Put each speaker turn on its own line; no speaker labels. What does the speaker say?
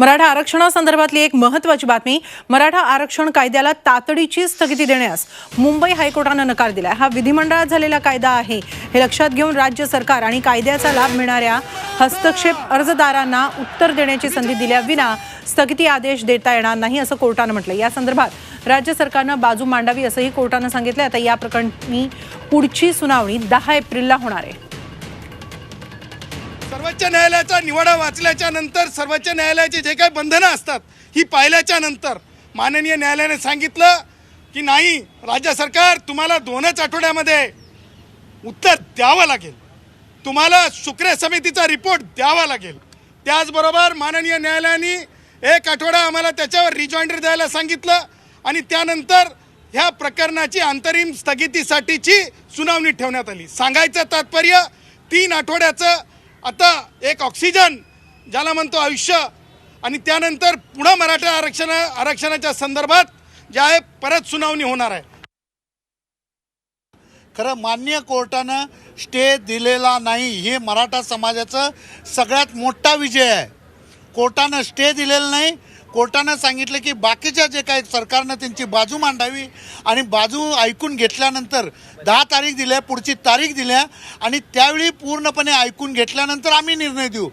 मराठा आरक्षणासंदर्भातली एक महत्वाची बातमी मराठा आरक्षण कायद्याला तातडीची स्थगिती देण्यास मुंबई हायकोर्टानं नकार दिला हा विधिमंडळात झालेला कायदा आहे हे लक्षात घेऊन राज्य सरकार आणि कायद्याचा लाभ मिळणाऱ्या हस्तक्षेप अर्जदारांना उत्तर देण्याची संधी दिल्याविना स्थगिती आदेश देता येणार नाही असं कोर्टानं म्हटलं या संदर्भात राज्य सरकारनं बाजू मांडावी असंही कोर्टानं सांगितलं आता या प्रकरणी पुढची सुनावणी दहा एप्रिलला होणार आहे.
सर्वोच्च न्यायालयाचा निवाडा वाचल्याच्या नंतर सर्वोच्च न्यायालयाचे जे काही बंधनं असतात ही पाहिल्याच्या नंतर माननीय न्यायालयाने सांगितलं की नाही राज्य सरकार तुम्हाला दोनच आठवड्यामध्ये उत्तर द्यावं लागेल. तुम्हाला शुक्र समितीचा रिपोर्ट द्यावा लागेल. त्याचबरोबर माननीय न्यायालयाने एक आठवडा आम्हाला त्याच्यावर रिजॉइंडर द्यायला सांगितलं आणि त्यानंतर ह्या प्रकरणाची अंतरिम स्थगितीसाठीची सुनावणी ठेवण्यात आली. सांगायचं तात्पर्य तीन आठवड्याचं आता एक ऑक्सिजन ज्याला म्हणतो आयुष्य आणि त्यानंतर पुन्हा मराठा आरक्षण आरक्षणाच्या संदर्भात जे आहे परत सुनावणी होणार आहे.
खरं मान्य कोर्टानं स्टे दिलेला नाही हे मराठा समाजाचं सगळ्यात मोठा विजय आहे. कोर्टानं स्टे दिलेला नाही कोर्टानं सांगितलं की बाकीच्या जे काही सरकारनं त्यांची बाजू मांडावी आणि बाजू ऐकून घेतल्यानंतर दहा तारीख दिल्या पुढची तारीख दिल्या आणि त्यावेळी पूर्णपणे ऐकून घेतल्यानंतर आम्ही निर्णय देऊ.